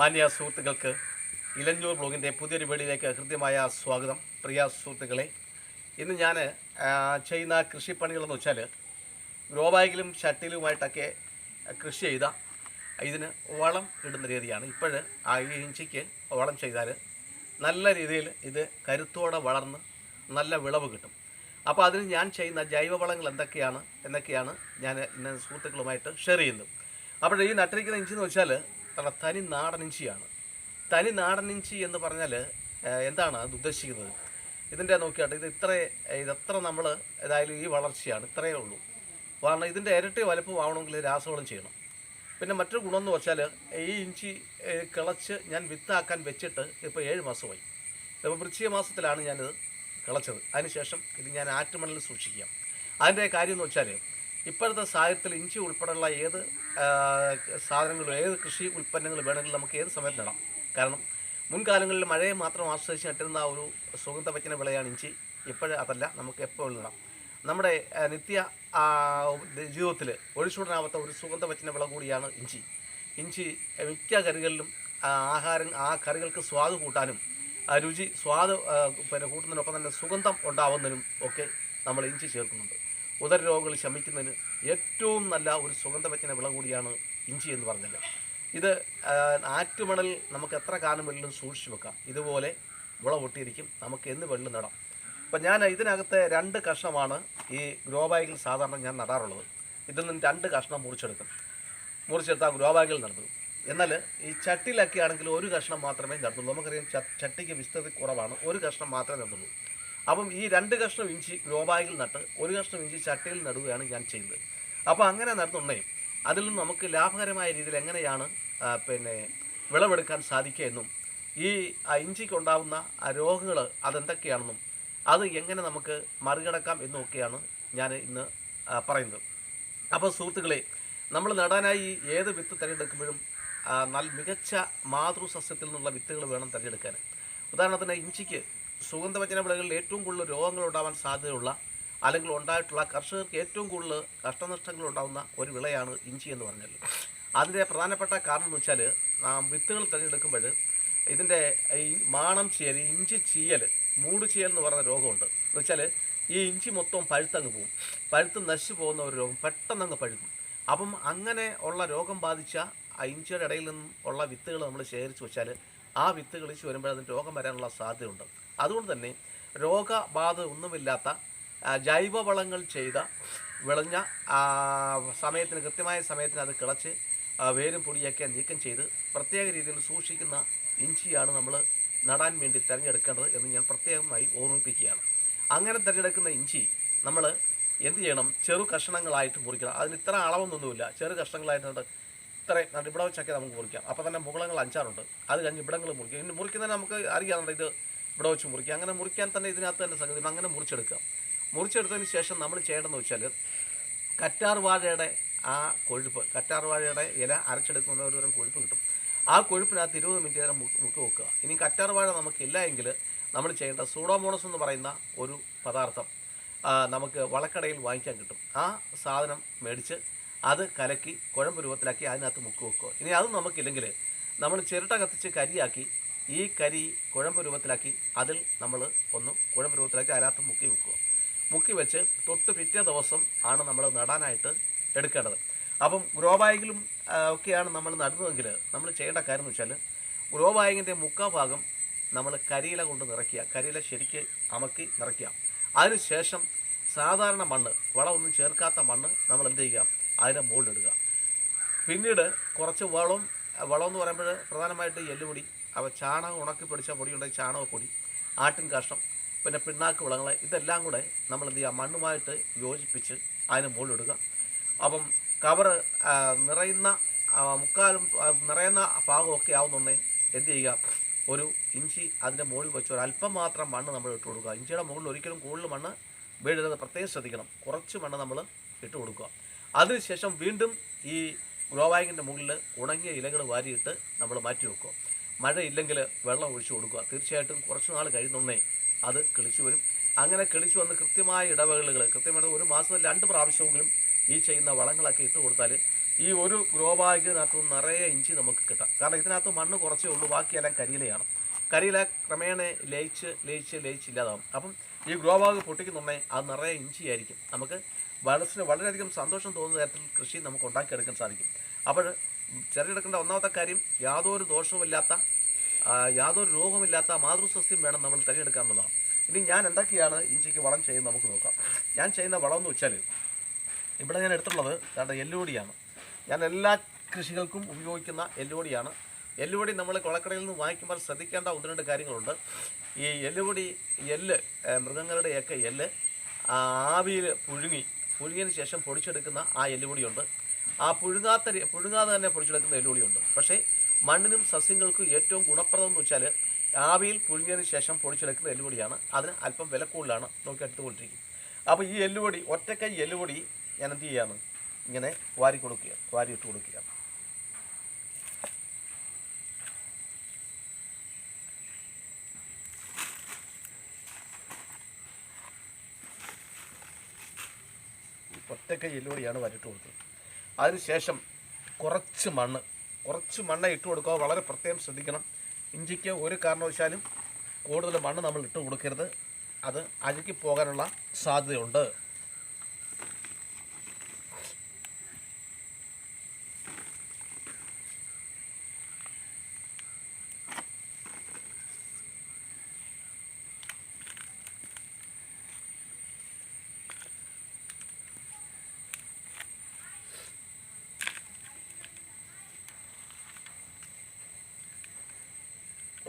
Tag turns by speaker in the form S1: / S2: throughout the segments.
S1: മാന്യ സുഹൃത്തുക്കൾക്ക് ഇലഞ്ഞൂർ ബ്ലോഗിന്റെ പുതിയൊരു വീടിലേക്ക് ഹൃദ്യമായ സ്വാഗതം. പ്രിയ സുഹൃത്തുക്കളെ ഇന്ന് ഞാൻ ചെയ്യുന്ന കൃഷിപ്പണികളെന്ന് വെച്ചാൽ ഗ്രോ ബാഗിലും ഷട്ടിലുമായിട്ടൊക്കെ കൃഷി ചെയ്ത ഇതിന് വളം ഇടുന്ന രീതിയാണ്. ഇപ്പോൾ ആ ഇഞ്ചിക്ക് വളം ചെയ്താൽ നല്ല രീതിയിൽ ഇത് കരുത്തോടെ വളർന്ന് നല്ല വിളവ് കിട്ടും. അപ്പോൾ അതിന് ഞാൻ ചെയ്യുന്ന ജൈവവളങ്ങൾ എന്തൊക്കെയാണ് എന്നൊക്കെയാണ് ഞാൻ സുഹൃത്തുക്കളുമായിട്ട് ഷെയർ ചെയ്യുന്നത്. അപ്പോൾ ഈ നട്ടിരിക്കുന്ന ഇഞ്ചി എന്ന് വെച്ചാൽ തനി നാടൻ ഇഞ്ചിയാണ്. തനി നാടൻ ഇഞ്ചി എന്ന് പറഞ്ഞാൽ എന്താണ് അത് ഉദ്ദേശിക്കുന്നത്? ഇതിന്റെ നോക്കിയാട്ടെ ഇത് ഇത്ര ഇതത്ര നമ്മൾ ഏതായാലും ഈ വളർച്ചയാണ് ഇത്രയേ ഉള്ളൂ. കാരണം ഇതിന്റെ ഇരട്ടി വലുപ്പം ആവണമെങ്കിൽ രാസവളം ചെയ്യണം. പിന്നെ മറ്റൊരു ഗുണം എന്ന് വെച്ചാൽ ഈ ഇഞ്ചി കിളച്ച് ഞാൻ വിത്താക്കാൻ വെച്ചിട്ട് ഇപ്പോൾ ഏഴ് മാസമായി. ഇപ്പോൾ വൃശ്ചിക മാസത്തിലാണ് ഞാനിത് കിളച്ചത്. അതിനുശേഷം ഇത് ഞാൻ ആറ്റുമണലിൽ സൂക്ഷിക്കാം. അതിന്റെ കാര്യം എന്ന് വെച്ചാൽ ഇപ്പോഴത്തെ സാഹചര്യത്തിൽ ഇഞ്ചി ഉൾപ്പെടെയുള്ള ഏത് സാധനങ്ങളും ഏത് കൃഷി ഉൽപ്പന്നങ്ങൾ വേണമെങ്കിലും നമുക്ക് ഏത് സമയത്ത് നടാം കാരണം മുൻകാലങ്ങളിൽ മഴയെ മാത്രം ആശ്രയിച്ച് നട്ടിരുന്ന ആ ഒരു സുഗന്ധവചന വിളയാണ് ഇഞ്ചി. ഇപ്പോഴും അതല്ല നമുക്ക് എപ്പോഴും നടാം നമ്മുടെ നിത്യ ജീവിതത്തിൽ ഒഴിച്ചുകൂടാനാവാത്ത ഒരു സുഗന്ധവചന വിള കൂടിയാണ് ഇഞ്ചി. ഇഞ്ചി മിക്ക കറികളിലും ആഹാരം ആ കറികൾക്ക് സ്വാദ് കൂട്ടാനും രുചി സ്വാദ് പിന്നെ കൂട്ടുന്നതിനൊപ്പം തന്നെ സുഗന്ധം ഉണ്ടാവുന്നതിനും ഒക്കെ നമ്മൾ ഇഞ്ചി ചേർക്കുന്നുണ്ട്. ഉദര രോഗങ്ങൾ ശമിക്കുന്നതിന് ഏറ്റവും നല്ല ഒരു സുഗന്ധവ്യജ്ഞന വിള കൂടിയാണ് ഇഞ്ചി എന്ന് പറഞ്ഞത്. ഇത് ആറ്റുമണൽ നമുക്ക് എത്ര കാലം വെള്ളിലും സൂക്ഷിച്ചു വെക്കാം? ഇതുപോലെ വിള പൊട്ടിയിരിക്കും. നമുക്ക് എന്ന് വെള്ളം നടാം. അപ്പം ഞാൻ ഇതിനകത്തെ രണ്ട് കഷ്ണമാണ് ഈ ഗ്രോ ബാഗിൽ സാധാരണ ഞാൻ നടാറുള്ളത്. ഇതിൽ നിന്ന് രണ്ട് കഷ്ണം മുറിച്ചെടുക്കും. മുറിച്ചെടുത്ത് ആ ഗ്രോ ബാഗിൽ നടത്തും. എന്നാൽ ഈ ചട്ടിയിലൊക്കെ ആണെങ്കിൽ ഒരു കഷ്ണം മാത്രമേ നടത്തുള്ളൂ. നമുക്കറിയാം ചട്ടിക്ക് വിസ്തൃതി കുറവാണ്. ഒരു കഷ്ണം മാത്രമേ നടത്തുള്ളൂ. അപ്പം ഈ രണ്ട് കഷ്ണം ഇഞ്ചി ഗ്രോ ബാഗിൽ നട്ട് ഒരു കഷ്ണം ഇഞ്ചി ചട്ടയിൽ നടുകയാണ് ഞാൻ ചെയ്യുന്നത്. അപ്പോൾ അങ്ങനെ നടത്തുന്നേ അതിൽ നിന്ന് നമുക്ക് ലാഭകരമായ രീതിയിൽ എങ്ങനെയാണ് പിന്നെ വിളവെടുക്കാൻ സാധിക്കുക എന്നും ഈ ഇഞ്ചിക്കുണ്ടാവുന്ന രോഗങ്ങൾ അതെന്തൊക്കെയാണെന്നും അത് എങ്ങനെ നമുക്ക് മറികടക്കാം എന്നുമൊക്കെയാണ് ഞാൻ ഇന്ന് പറയുന്നത്. അപ്പോൾ സുഹൃത്തുക്കളെ നമ്മൾ നടാനായി ഏത് വിത്ത് തിരഞ്ഞെടുക്കുമ്പോഴും നല്ല മികച്ച മാതൃസസ്യത്തിൽ നിന്നുള്ള വിത്തുകൾ വേണം തിരഞ്ഞെടുക്കാൻ. ഉദാഹരണത്തിന് ഇഞ്ചിക്ക് സുഗന്ധവചന വിളകളിൽ ഏറ്റവും കൂടുതൽ രോഗങ്ങൾ ഉണ്ടാവാൻ സാധ്യതയുള്ള അല്ലെങ്കിൽ ഉണ്ടായിട്ടുള്ള കർഷകർക്ക് ഏറ്റവും കൂടുതൽ കഷ്ടനഷ്ടങ്ങൾ ഉണ്ടാകുന്ന ഒരു വിളയാണ് ഇഞ്ചി എന്ന് പറഞ്ഞാൽ അതിന്റെ പ്രധാനപ്പെട്ട കാരണം എന്ന് വെച്ചാൽ വിത്തുകൾ തിരഞ്ഞെടുക്കുമ്പോൾ ഇതിന്റെ ഈ മാണം ചീയൽ ഇഞ്ചി ചീയൽ മൂട് ചീയൽ എന്ന് പറയുന്ന രോഗമുണ്ട്. എന്ന് വെച്ചാൽ ഈ ഇഞ്ചി മൊത്തം പഴുത്തങ്ങ് പോകും. പഴുത്ത് നശിച്ചു പോകുന്ന ഒരു രോഗം പെട്ടെന്ന് അങ്ങ് പഴുക്കും. അപ്പം അങ്ങനെ ഉള്ള രോഗം ബാധിച്ച ആ ഇഞ്ചിയുടെ ഇടയിൽ നിന്നും ഉള്ള വിത്തുകൾ നമ്മൾ ശേഖരിച്ച് വെച്ചാൽ ആ വിത്ത് കളിച്ച് വരുമ്പോൾ അതിന് രോഗം വരാനുള്ള സാധ്യതയുണ്ട്. അതുകൊണ്ട് തന്നെ രോഗബാധ ഒന്നുമില്ലാത്ത ജൈവവളങ്ങൾ ചെയ്ത വിളഞ്ഞ സമയത്തിന് കൃത്യമായ സമയത്തിന് അത് കിളച്ച് വേരും പൊടിയൊക്കെ നീക്കം ചെയ്ത് പ്രത്യേക രീതിയിൽ സൂക്ഷിക്കുന്ന ഇഞ്ചിയാണ് നമ്മൾ നടാൻ വേണ്ടി തിരഞ്ഞെടുക്കേണ്ടത് എന്ന് ഞാൻ പ്രത്യേകമായി ഓർമ്മിപ്പിക്കുകയാണ്. അങ്ങനെ തിരഞ്ഞെടുക്കുന്ന ഇഞ്ചി നമ്മൾ എന്ത് ചെയ്യണം? ചെറു കഷ്ണങ്ങളായിട്ട് മുറിക്കണം. അതിന് ഇത്ര അളവൊന്നുമില്ല ചെറു കഷ്ണങ്ങളായിട്ടുണ്ട് ഇത്രയും ഇവിടെ വെച്ചൊക്കെ നമുക്ക് മുറിക്കാം. അപ്പോൾ തന്നെ മുകളങ്ങൾ അഞ്ചാറുണ്ട്. അത് കഴിഞ്ഞ് ഇവിടങ്ങൾ മുറിക്കാം. ഇനി മുറിക്കുന്നതിന് നമുക്ക് അറിയാറുണ്ട് ഇത് ഇവിടെ വെച്ച് മുറിക്കാം. അങ്ങനെ മുറിക്കാൻ തന്നെ ഇതിനകത്ത് തന്നെ സംഗതി അങ്ങനെ മുറിച്ചെടുക്കാം. മുറിച്ചെടുത്തതിന് ശേഷം നമ്മൾ ചെയ്യേണ്ടതെന്ന് വെച്ചാൽ കറ്റാർ വാഴയുടെ ആ കൊഴുപ്പ് കറ്റാർ വാഴയുടെ ഇല അരച്ചെടുക്കുന്ന ഒരു തരം കൊഴുപ്പ് കിട്ടും. ആ കൊഴുപ്പിനകത്ത് ഇരുപത് മിനിറ്റ് നേരം മുക്ക് വെക്കുക. ഇനി കറ്റാർ വാഴ നമുക്കില്ല എങ്കിൽ നമ്മൾ ചെയ്യേണ്ട സൂഡോമോണസ് എന്ന് പറയുന്ന ഒരു പദാർത്ഥം നമുക്ക് വളക്കടയിൽ വാങ്ങിക്കാൻ കിട്ടും. ആ സാധനം മേടിച്ച് അത് കലക്കി കുഴമ്പ് രൂപത്തിലാക്കി അതിനകത്ത് മുക്ക് വെക്കുക ഇനി അത് നമുക്കില്ലെങ്കിൽ നമ്മൾ ചിരട്ട കത്തിച്ച് കരിയാക്കി ഈ കരി കുഴമ്പ് രൂപത്തിലാക്കി അതിൽ നമ്മൾ ഒന്ന് കുഴമ്പ് രൂപത്തിലാക്കി അതിനകത്ത് മുക്കി വെക്കുക മുക്കി വെച്ച് തൊട്ട് പിറ്റേ ദിവസം ആണ് നമ്മൾ നടാനായിട്ട് എടുക്കേണ്ടത്. അപ്പം ഗ്രോ ബാഗിലും ഒക്കെയാണ് നമ്മൾ നടുന്നതെങ്കിൽ നമ്മൾ ചെയ്യേണ്ട കാര്യം എന്ന് വെച്ചാൽ ഗ്രോ ബാഗിന്റെ മുക്കാ ഭാഗം നമ്മൾ കരിയില കൊണ്ട് നിറയ്ക്കുക. കരിയില ശരിക്ക് അമക്കി നിറയ്ക്കുക. അതിനുശേഷം സാധാരണ മണ്ണ് വളമൊന്നും ചേർക്കാത്ത മണ്ണ് നമ്മൾ എന്ത് ചെയ്യുക? അതിന്റെ മുകളിലിടുക പിന്നീട് കുറച്ച് വളം വളം എന്ന് പറയുമ്പോൾ പ്രധാനമായിട്ട് എല്ലുപൊടി അവ ചാണകം ഉണക്കി പിടിച്ച പൊടി ഉണ്ടെങ്കിൽ ചാണകപ്പൊടി ആട്ടിൻ കാഷ്ടം പിന്നെ പിണ്ണാക്ക് വിളകൾ ഇതെല്ലാം കൂടെ നമ്മൾ എന്ത് ചെയ്യുക? മണ്ണുമായിട്ട് യോജിപ്പിച്ച് അതിന് മുകളിലിടുക അപ്പം കവർ നിറയുന്ന മുക്കാലും നിറയുന്ന ഭാഗമൊക്കെ ആവുന്നുണ്ടെങ്കിൽ എന്ത് ചെയ്യുക? ഒരു ഇഞ്ചി അതിന്റെ മുകളിൽ വെച്ച് ഒരു അല്പം മാത്രം മണ്ണ് നമ്മൾ ഇട്ട് കൊടുക്കുക. ഇഞ്ചിയുടെ മുകളിൽ ഒരിക്കലും കൂടുതൽ മണ്ണ് വീഴരുത് പ്രത്യേകം ശ്രദ്ധിക്കണം. കുറച്ച് മണ്ണ് നമ്മൾ ഇട്ട് കൊടുക്കുക. അതിനുശേഷം വീണ്ടും ഈ ഗ്രോ ബാഗിന്റെ മുകളിൽ ഉണങ്ങിയ ഇലകൾ വാരിയിട്ട് നമ്മൾ മാറ്റി വെക്കുക മഴ ഇല്ലെങ്കിൽ വെള്ളം ഒഴിച്ചു കൊടുക്കുക. തീർച്ചയായിട്ടും കുറച്ച് നാൾ കഴിയുന്നുണ്ടേ അത് കിളിച്ചു വരും. അങ്ങനെ കിളിച്ചു വന്ന് കൃത്യമായ ഇടവേളകൾ കൃത്യമായിട്ട് ഒരു മാസത്തിൽ രണ്ട് പ്രാവശ്യമെങ്കിലും ഈ ചെയ്യുന്ന വളങ്ങളൊക്കെ ഇട്ട് കൊടുത്താൽ ഈ ഒരു ഗ്രോ ബാഗിനകത്ത് നിറയെ ഇഞ്ചി നമുക്ക് കിട്ടാം. കാരണം ഇതിനകത്ത് മണ്ണ് കുറച്ചേ ഉള്ളൂ ബാക്കിയെല്ലാം കരിയിലയാണ്. കരിയില ക്രമേണ ലയിച്ച് ലയിച്ച് ലയിച്ച് ഇല്ലാതാവും. അപ്പം ഈ ഗ്രോ ബാഗ് പൊട്ടിക്കുന്നുണ്ടെങ്കിൽ അത് നിറയെ ഇഞ്ചിയായിരിക്കും. നമുക്ക് മനസ്സിന് വളരെയധികം സന്തോഷം തോന്നുന്ന തരത്തിൽ കൃഷി നമുക്ക് ഉണ്ടാക്കിയെടുക്കാൻ സാധിക്കും. അപ്പോൾ ചെറിയെടുക്കേണ്ട ഒന്നാമത്തെ കാര്യം യാതൊരു ദോഷവുമില്ലാത്ത യാതൊരു രോഗമില്ലാത്ത മാതൃസസ്യം വേണം നമ്മൾ തിരഞ്ഞെടുക്കുക എന്നുള്ളതാണ്. ഇനി ഞാൻ എന്തൊക്കെയാണ് ഇഞ്ചിക്ക് വളം ചെയ്യുന്നത് നമുക്ക് നോക്കാം. ഞാൻ ചെയ്യുന്ന വളം എന്ന് വെച്ചാൽ ഇവിടെ ഞാൻ എടുത്തിട്ടുള്ളത് കാരണം എല്ലുപൊടിയാണ്. ഞാൻ എല്ലാ കൃഷികൾക്കും ഉപയോഗിക്കുന്ന എല്ലുപൊടിയാണ്. എല്ലുപൊടി നമ്മൾ കുളക്കടയിൽ നിന്ന് വാങ്ങിക്കുമ്പോൾ ശ്രദ്ധിക്കേണ്ട ഒന്ന് രണ്ട് കാര്യങ്ങളുണ്ട്. ഈ എല്ലുപൊടി എല്ല് മൃഗങ്ങളുടെയൊക്കെ എല്ല് ആവിയിൽ പുഴുങ്ങി പുഴുങ്ങിയതിന് ശേഷം പൊടിച്ചെടുക്കുന്ന ആ എല്ലുപൊടിയുണ്ട്. ആ പുഴുങ്ങാത്ത പുഴുങ്ങാതെ തന്നെ പൊടിച്ചെടുക്കുന്ന എല്ലുപൊടിയുണ്ട്. പക്ഷേ മണ്ണിനും സസ്യങ്ങൾക്കും ഏറ്റവും ഗുണപ്രദം എന്ന് വെച്ചാൽ ആവിയിൽ പുഴുങ്ങിയതിന് ശേഷം പൊടിച്ചെടുക്കുന്ന എല്ലുപൊടിയാണ്. അതിന് അല്പം വില കൂടുതലാണ് നോക്കി എടുത്തുകൊണ്ടിരിക്കും അപ്പോൾ ഈ എല്ലുപൊടി ഒറ്റക്കൈ എല്ലുപൊടി ഞാൻ എന്ത് ചെയ്യാണ്? ഇങ്ങനെ വാരി കൊടുക്കുക വാരി ഇട്ട് കൊടുക്കുക. ഒറ്റക്കൈ എല്ലുപൊടിയാണ് വരട്ട് കൊടുത്തത്. അതിനുശേഷം കുറച്ച് മണ്ണ് കുറച്ച് മണ്ണ് ഇട്ട് കൊടുക്കുക. വളരെ പ്രത്യേകം ശ്രദ്ധിക്കണം. ഇഞ്ചിക്ക് ഒരു കാരണവശാലും കൂടുതൽ മണ്ണ് നമ്മൾ ഇട്ട് കൊടുക്കരുത്. അത് അഴുകി പോകാനുള്ള സാധ്യതയുണ്ട്.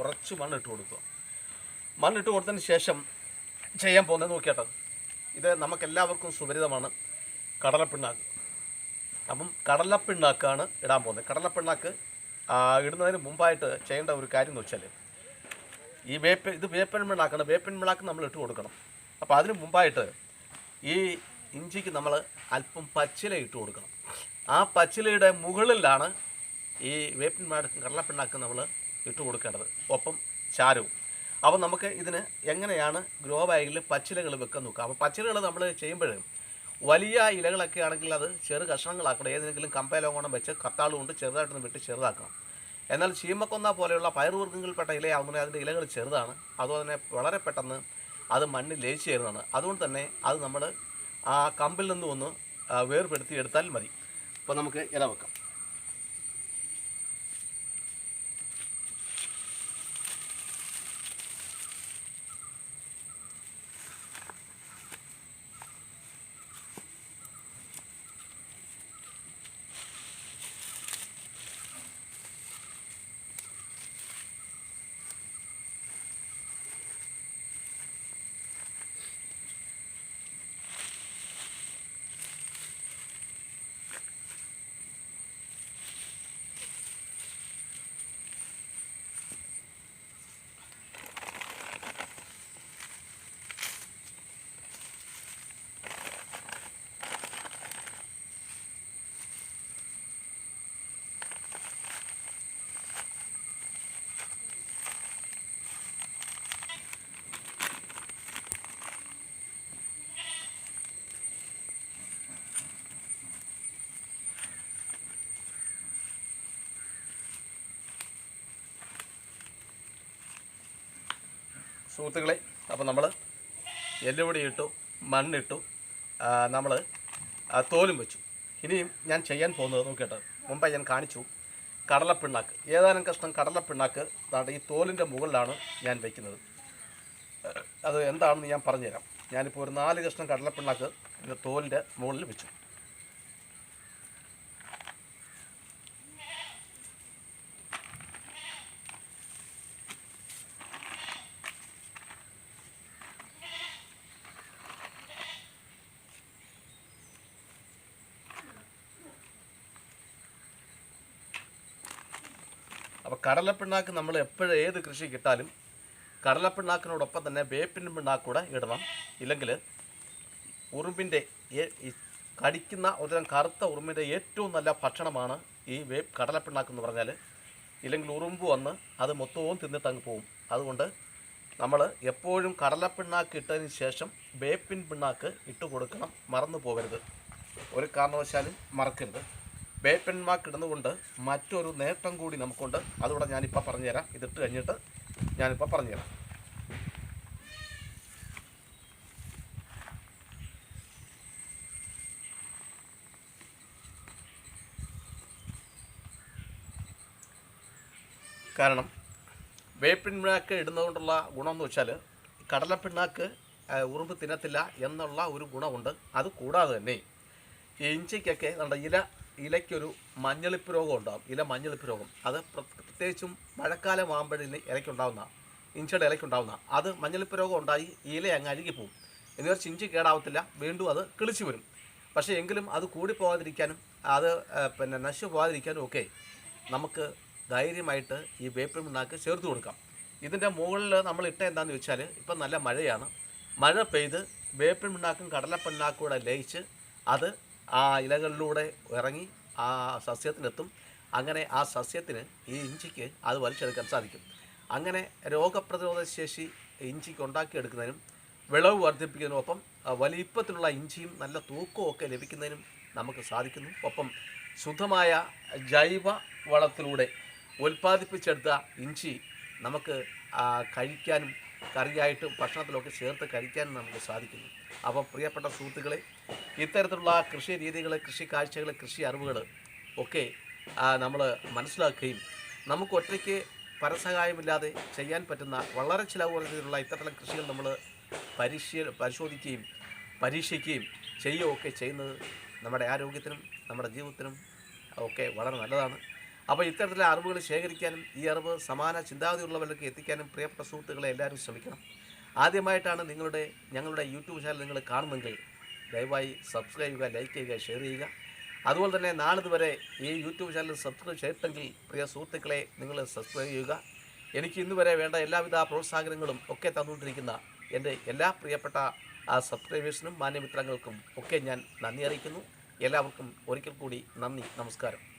S1: കുറച്ച് മണ്ണിട്ട് കൊടുക്കുക. മണ്ണിട്ട് കൊടുത്തതിന് ശേഷം ചെയ്യാൻ പോകുന്നത് നോക്കിയാട്ടോ. ഇത് നമുക്കെല്ലാവർക്കും സുപരിതമാണ് കടലപ്പിണ്ണാക്ക്. അപ്പം കടലപ്പിണ്ണാക്കാണ് ഇടാൻ പോകുന്നത്. കടലപ്പിണ്ണാക്ക് ഇടുന്നതിന് മുമ്പായിട്ട് ചെയ്യേണ്ട ഒരു കാര്യം എന്ന് വെച്ചാൽ ഈ വേപ്പ ഇത് വേപ്പൻ പിണ്ണാക്കാണ്. വേപ്പൻ പിണ്ണാക്ക് നമ്മൾ ഇട്ട് കൊടുക്കണം. അപ്പോൾ അതിന് മുമ്പായിട്ട് ഈ ഇഞ്ചിക്ക് നമ്മൾ അല്പം പച്ചില ഇട്ട് കൊടുക്കണം. ആ പച്ചിലയുടെ മുകളിലാണ് ഈ വേപ്പിന്മാർക്കും കടലപ്പിണ്ണാക്കും നമ്മൾ ഇട്ട് കൊടുക്കേണ്ടത്. ഒപ്പം ചാരവും. അപ്പോൾ നമുക്ക് ഇതിന് എങ്ങനെയാണ് ഗ്രോ ബാഗിൽ പച്ചിലകൾ വെക്കാൻ നോക്കുക? അപ്പോൾ പച്ചിലകൾ നമ്മൾ ചെയ്യുമ്പോൾ വലിയ ഇലകളൊക്കെ ആണെങ്കിൽ അത് ചെറു കഷ്ണങ്ങളാക്കണം. ഏതെങ്കിലും കമ്പയിലോങ്ങണം വെച്ച് കത്താൾ കൊണ്ട് ചെറുതായിട്ടൊന്ന് വെട്ടി ചെറുതാക്കണം. എന്നാൽ ചീമക്കൊന്ന പോലെയുള്ള പയറുവർഗങ്ങളിൽപ്പെട്ട ഇലയാകുമ്പോൾ അതിന്റെ ഇലകൾ ചെറുതാണ്. അതുപോലെ തന്നെ വളരെ പെട്ടെന്ന് അത് മണ്ണിൽ ലയിച്ചു ചേരുന്നതാണ്. അതുകൊണ്ട് തന്നെ അത് നമ്മൾ ആ കമ്പിൽ നിന്ന് ഒന്ന് വേർപെടുത്തി എടുത്താൽ മതി. അപ്പോൾ നമുക്ക് ഇല വെക്കാം. സുഹൃത്തുക്കളെ അപ്പോൾ നമ്മൾ എല്ലുപൊടി ഇട്ടു മണ്ണിട്ടു നമ്മൾ തോലും വെച്ചു. ഇനിയും ഞാൻ ചെയ്യാൻ പോകുന്നത് നോക്കിയിട്ട് മുമ്പേ ഞാൻ കാണിച്ചു. കടലപ്പിണ്ണാക്ക്. ഏതാനും കഷ്ണം കടലപ്പിണ്ണാക്ക് ഈ തോലിന്റെ മുകളിലാണ് ഞാൻ വയ്ക്കുന്നത് അത് എന്താണെന്ന് ഞാൻ പറഞ്ഞുതരാം. ഞാനിപ്പോൾ ഒരു നാല് കഷ്ണം കടലപ്പിണ്ണാക്ക് എന്റെ തോലിന്റെ മുകളിൽ വെച്ചു. കടലപ്പിണ്ണാക്ക് നമ്മൾ എപ്പോഴും ഏത് കൃഷി കിട്ടാലും കടലപ്പിണ്ണാക്കിനോടൊപ്പം തന്നെ വേപ്പിൻ പിണ്ണാക്ക് കൂടെ ഇടണം. ഇല്ലെങ്കിൽ ഉറുമ്പിന്റെ കടിക്കുന്ന ഒരുതരം കറുത്ത ഉറുമ്പിന്റെ ഏറ്റവും നല്ല ഭക്ഷണമാണ് ഈ വേപ്പ് കടലപ്പിണ്ണാക്ക് എന്ന് പറഞ്ഞാൽ ഇല്ലെങ്കിൽ ഉറുമ്പ് വന്ന് അത് മൊത്തവും തിന്നിട്ട് അങ്ങ് പോകും അതുകൊണ്ട് നമ്മൾ എപ്പോഴും കടലപ്പിണ്ണാക്ക് ഇട്ടതിന് ശേഷം വേപ്പിൻ പിണ്ണാക്ക് ഇട്ട് കൊടുക്കണം. മറന്നു പോകരുത്. ഒരു കാരണവശാലും മറക്കരുത്. വേപ്പന്മാർക്ക് കിടന്നുകൊണ്ട് മറ്റൊരു നേട്ടം കൂടി നമുക്കുണ്ട്. അതുകൂടെ ഞാനിപ്പോൾ പറഞ്ഞുതരാം. ഇതിട്ട് കഴിഞ്ഞിട്ട് ഞാനിപ്പോൾ പറഞ്ഞുതരാം. കാരണം വേപ്പിണ്ണാക്ക് ഇടുന്നതുകൊണ്ടുള്ള ഗുണമെന്ന് വെച്ചാൽ കടലപ്പിണ്ണാക്ക് ഉറുമ്പ് തിന്നത്തില്ല എന്നുള്ള ഒരു ഗുണമുണ്ട്. അത് കൂടാതെ തന്നെ ഇഞ്ചിക്കൊക്കെ നമ്മുടെ ഇല ഇലയ്ക്കൊരു മഞ്ഞളിപ്പ് രോഗം ഉണ്ടാകും ഇല മഞ്ഞളിപ്പ് രോഗം. അത് പ്ര- പ്രത്യേകിച്ചും മഴക്കാലം ആകുമ്പോഴിന് ഇലയ്ക്കുണ്ടാവുന്ന ഇഞ്ചിയുടെ ഇലയ്ക്കുണ്ടാവുന്ന. അത് മഞ്ഞളിപ്പ് രോഗം ഉണ്ടായി ഇല അങ്ങ് അഴുകിപ്പോവും പോകും വെച്ചാൽ ഇഞ്ചി കേടാവത്തില്ല. വീണ്ടും അത് കിളിച്ചു വരും. പക്ഷേ എങ്കിലും അത് കൂടിപ്പോകാതിരിക്കാനും അത് പിന്നെ നശിച്ചു പോകാതിരിക്കാനും ഒക്കെ നമുക്ക് ധൈര്യമായിട്ട് ഈ വേപ്പിൻ പിണ്ണാക്ക് ചേർത്ത് കൊടുക്കാം. ഇതിന്റെ മുകളിൽ നമ്മൾ ഇട്ട എന്താണെന്ന് വെച്ചാൽ ഇപ്പം നല്ല മഴയാണ്. മഴ പെയ്ത് വേപ്പിൻ പിണ്ണാക്കും കടലപ്പിണ്ണാക്കും കൂടെ ലയിച്ച് അത് ആ ഇലകളിലൂടെ ഇറങ്ങി ആ സസ്യത്തിനെത്തും. അങ്ങനെ ആ സസ്യത്തിന് ഈ ഇഞ്ചിക്ക് അത് വലിച്ചെടുക്കാൻ സാധിക്കും. അങ്ങനെ രോഗപ്രതിരോധ ശേഷി ഇഞ്ചിക്ക് ഉണ്ടാക്കിയെടുക്കുന്നതിനും വിളവ് വർദ്ധിപ്പിക്കുന്നതിനൊപ്പം വലിപ്പത്തിലുള്ള ഇഞ്ചിയും നല്ല തൂക്കവും ഒക്കെ ലഭിക്കുന്നതിനും നമുക്ക് സാധിക്കുന്നു. ഒപ്പം ശുദ്ധമായ ജൈവ വളത്തിലൂടെ ഉൽപ്പാദിപ്പിച്ചെടുത്ത ഇഞ്ചി നമുക്ക് കഴിക്കാനും കറിയായിട്ടും ഭക്ഷണത്തിലൊക്കെ ചേർത്ത് കഴിക്കാൻ നമുക്ക് സാധിക്കുന്നു. അപ്പോൾ പ്രിയപ്പെട്ട സുഹൃത്തുക്കളെ ഇത്തരത്തിലുള്ള കൃഷി രീതികൾ കൃഷി കാഴ്ചകൾ കൃഷി അറിവുകൾ ഒക്കെ നമ്മൾ മനസ്സിലാക്കുകയും നമുക്ക് ഒറ്റയ്ക്ക് പരസഹായമില്ലാതെ ചെയ്യാൻ പറ്റുന്ന വളരെ ചിലവ് കുറഞ്ഞതിലുള്ള ഇത്തരത്തിലുള്ള കൃഷികൾ നമ്മൾ പരിശീ പരിശോധിക്കുകയും പരീക്ഷിക്കുകയും ചെയ്യുകയൊക്കെ ചെയ്യുന്നത് നമ്മുടെ ആരോഗ്യത്തിനും നമ്മുടെ ജീവിതത്തിനും ഒക്കെ വളരെ നല്ലതാണ്. അപ്പോൾ ഇത്തരത്തിലുള്ള അറിവുകൾ ശേഖരിക്കാനും ഈ അറിവ് സമാന ചിന്താഗതിയുള്ളവരിലേക്ക് എത്തിക്കാനും പ്രിയപ്പെട്ട സുഹൃത്തുക്കളെ എല്ലാവരും ശ്രമിക്കണം. ആദ്യമായിട്ടാണ് നിങ്ങളുടെ ഞങ്ങളുടെ യൂട്യൂബ് ചാനൽ നിങ്ങൾ കാണുന്നെങ്കിൽ ദയവായി സബ്സ്ക്രൈബ് ചെയ്യുക ലൈക്ക് ചെയ്യുക ഷെയർ ചെയ്യുക. അതുപോലെ തന്നെ നാളിതുവരെ ഈ യൂട്യൂബ് ചാനൽ സബ്സ്ക്രൈബ് ചെയ്തിട്ടെങ്കിൽ പ്രിയ സുഹൃത്തുക്കളെ നിങ്ങൾ സബ്സ്ക്രൈബ് ചെയ്യുക. എനിക്ക് ഇന്ന് വരെ വേണ്ട എല്ലാവിധ പ്രോത്സാഹനങ്ങളും ഒക്കെ തന്നുകൊണ്ടിരിക്കുന്ന എന്റെ എല്ലാ പ്രിയപ്പെട്ട ആ സബ്സ്ക്രൈബേഴ്സിനും മാന്യമിത്രങ്ങൾക്കും ഒക്കെ ഞാൻ നന്ദി അറിയിക്കുന്നു. എല്ലാവർക്കും ഒരിക്കൽ കൂടി നന്ദി നമസ്കാരം.